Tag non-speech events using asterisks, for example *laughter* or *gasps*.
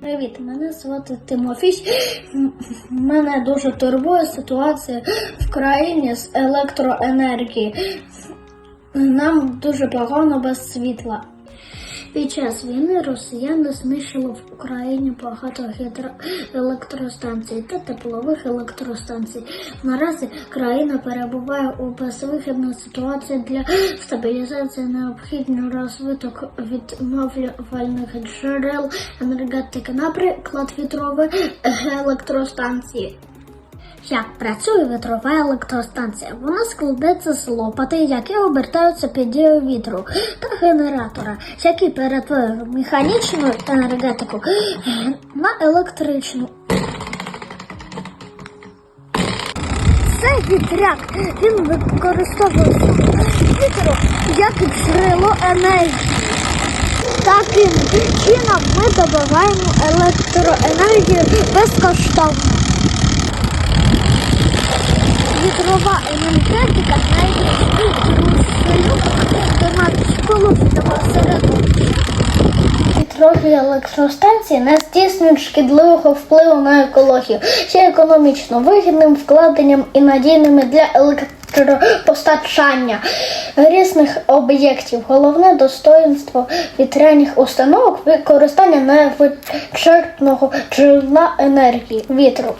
Привіт, мене звати Тимофій. *gasps* Мене дуже турбує ситуація в країні з електроенергії. Нам дуже погано без світла. Під час війни росіяни знищили в Україні багато гідроелектростанцій та теплових електростанцій. Наразі країна перебуває у безвихідній ситуації для стабілізації необхідний розвиток відновлювальних джерел енергетики, наприклад, вітрові електростанції. Як працює вітрова електростанція? Вона складається з лопати, які обертаються під дією вітру, та генератора, який перетворює механічну енергетику на електричну. Цей вітряк він використовує вітру як джерело енергії. Таким чином ми добуваємо електроенергію безкоштовно. Вітрова енергетика. Вітрові електростанції не здійснюють шкідливого впливу на екологію, є економічно вигідним вкладенням і надійними для електропостачання різних об'єктів. Головне достоїнство вітряних установок використання невичерпного джерела енергії вітру.